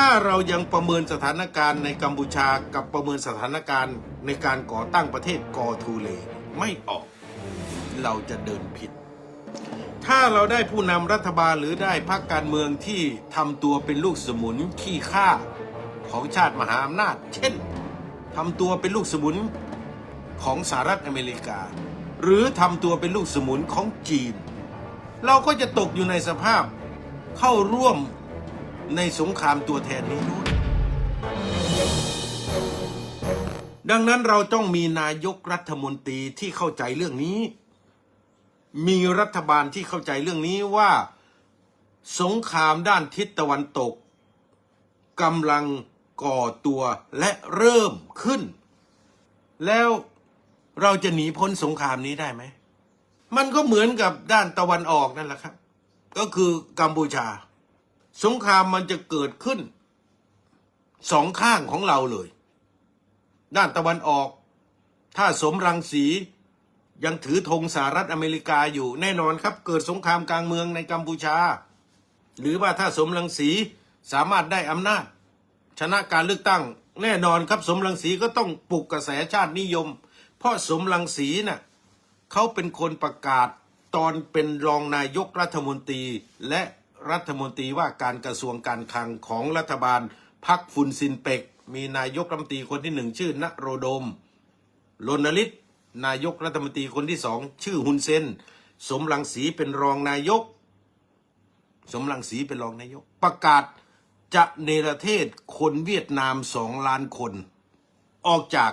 ถ้าเรายังประเมินสถานการณ์ในกัมพูชากับประเมินสถานการณ์ในการก่อตั้งประเทศกอทูเล ไม่ออก เราจะเดินผิด ถ้าเราได้ผู้นำรัฐบาลหรือได้พรรคการเมืองที่ทำตัวเป็นลูกสมุนขี้ข้าของชาติมหาอำนาจ เช่นทำตัวเป็นลูกสมุนของสหรัฐอเมริกา หรือทำตัวเป็นลูกสมุนของจีน เราก็จะตกอยู่ในสภาพเข้าร่วม ในสงครามตัวแทนนี้ด้วย ดังนั้นเราต้องมีนายกรัฐมนตรีที่เข้าใจเรื่องนี้ มีรัฐบาลที่เข้าใจเรื่องนี้ว่า สงครามด้านทิศตะวันตกกำลังก่อตัวและเริ่มขึ้น แล้วเราจะหนีพ้นสงครามนี้ได้ไหม มันก็เหมือนกับด้านตะวันออกนั่นแหละครับ ก็คือกัมพูชา สงครามมันจะเกิดขึ้นสองข้างของเราเลย ด้านตะวันออก ถ้าสมรังสียังถือธงสหรัฐอเมริกาอยู่แน่นอนครับ เกิดสงครามกลางเมืองในกัมพูชา หรือว่าถ้าสมรังสีสามารถได้อำนาจ ชนะการเลือกตั้ง แน่นอนครับสมรังสีก็ต้องปลุกกระแสชาตินิยม เพราะสมรังสีน่ะเขาเป็นคนประกาศตอนเป็นรองนายกรัฐมนตรีและ รัฐมนตรีว่าการกระทรวงการคลังของรัฐบาลพักฟุนซินเปก มีนายกรัฐมนตรีคนที่หนึ่งชื่อนโรดมลนลิตนายกรัฐมนตรีคนที่สองชื่อฮุนเซนสมรังสีเป็นรองนายก สมรังสีเป็นรองนายก ประกาศจะเนรเทศคนเวียดนามสองล้านคน ออกจาก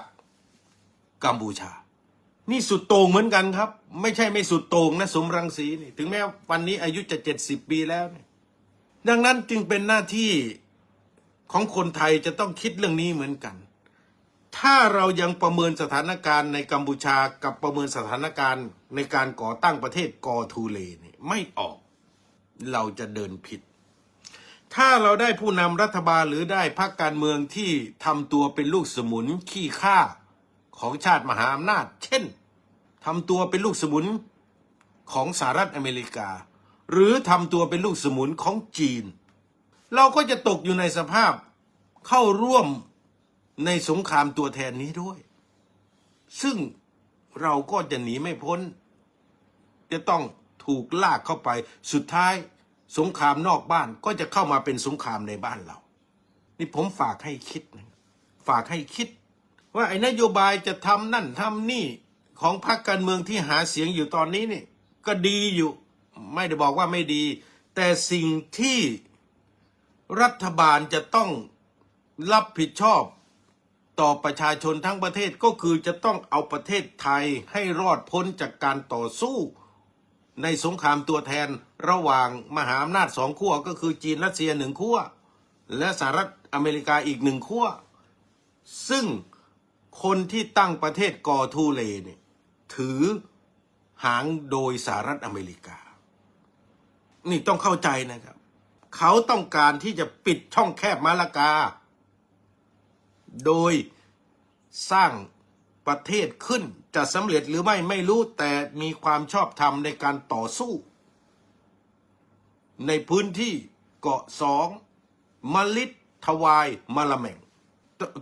กัมพูชา นี่สุดโต่งเหมือนกันครับ ไม่ใช่ไม่สุดโต่งนะสมรังสีนี่ ถึงแม้วันนี้อายุจะเจ็ดสิบปีแล้วดังนั้นจึงเป็นหน้าที่ของคนไทยจะต้องคิดเรื่องนี้เหมือนกัน ถ้าเรายังประเมินสถานการณ์ในกัมพูชากับประเมินสถานการณ์ในการก่อตั้งประเทศกอทูเลนี่ไม่ออก เราจะเดินผิด ถ้าเราได้ผู้นำรัฐบาลหรือได้พรรคการเมืองที่ทำตัวเป็นลูกสมุนขี้ข้า ของชาติมหาอำนาจ เช่นทำตัวเป็นลูกสมุนของสหรัฐอเมริกา หรือทำตัวเป็นลูกสมุนของจีน เราก็จะตกอยู่ในสภาพเข้าร่วมในสงครามตัวแทนนี้ด้วย ซึ่งเราก็จะหนีไม่พ้น จะต้องถูกลากเข้าไปสุดท้ายสงครามนอกบ้านก็จะเข้ามาเป็นสงครามในบ้านเรา นี่ผมฝากให้คิดนะฝากให้คิด ว่าไอ้นโยบายจะทำนั่นทำนี่ของพรรคการเมืองที่หาเสียงอยู่ตอนนี้นี่ก็ดีอยู่ ไม่ได้บอกว่าไม่ดี แต่สิ่งที่รัฐบาลจะต้องรับผิดชอบต่อประชาชนทั้งประเทศก็คือจะต้องเอาประเทศไทยให้รอดพ้นจากการต่อสู้ ในสงครามตัวแทนระหว่างมหาอำนาจสองขั้วก็คือจีนรัสเซียหนึ่งขั้วและสหรัฐอเมริกาอีกหนึ่งขั้วซึ่ง คนที่ตั้งประเทศกอทูเลเนี่ยถือหางโดยสหรัฐอเมริกา นี่ต้องเข้าใจนะครับ เขาต้องการที่จะปิดช่องแคบมาลากา โดยสร้างประเทศขึ้นจะสำเร็จหรือไม่ไม่รู้แต่มีความชอบธรรมในการต่อสู้ ในพื้นที่เกาะสองมลิดทวายมาละแมง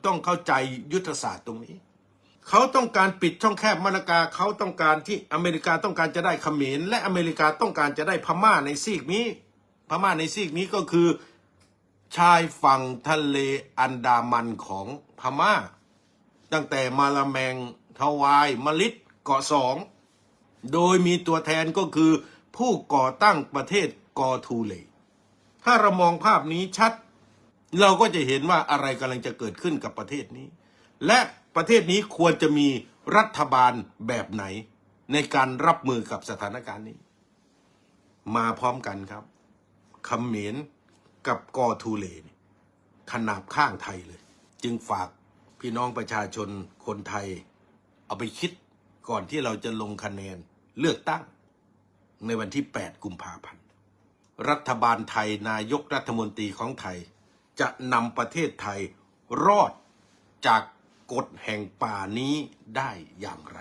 ต้องเข้าใจยุทธศาสตร์ตรงนี้ เขาต้องการปิดช่องแคบมาลากาเขาต้องการที่อเมริกาต้องการจะได้เขมรและอเมริกาต้องการจะได้พม่าในซีกนี้ พม่าในซีกนี้ก็คือชายฝั่งทะเลอันดามันของพม่า ตั้งแต่มาลาแมงทวายมลิดเกาะสองโดยมีตัวแทนก็คือผู้ก่อตั้งประเทศกอทูเลถ้าเรามองภาพนี้ชัด เราก็จะเห็นว่าอะไรกำลังจะเกิดขึ้นกับประเทศนี้ และประเทศนี้ควรจะมีรัฐบาลแบบไหน ในการรับมือกับสถานการณ์นี้ มาพร้อมกันครับเขมรกับกอทูเลนขนาบข้างไทยเลย จึงฝากพี่น้องประชาชนคนไทย เอาไปคิดก่อนที่เราจะลงคะแนนเลือกตั้ง ในวันที่ 8 กุมภาพันธ์ รัฐบาลไทยนายกรัฐมนตรีของไทย จะนำประเทศไทยรอดจากกฎแห่งป่านี้ได้อย่างไร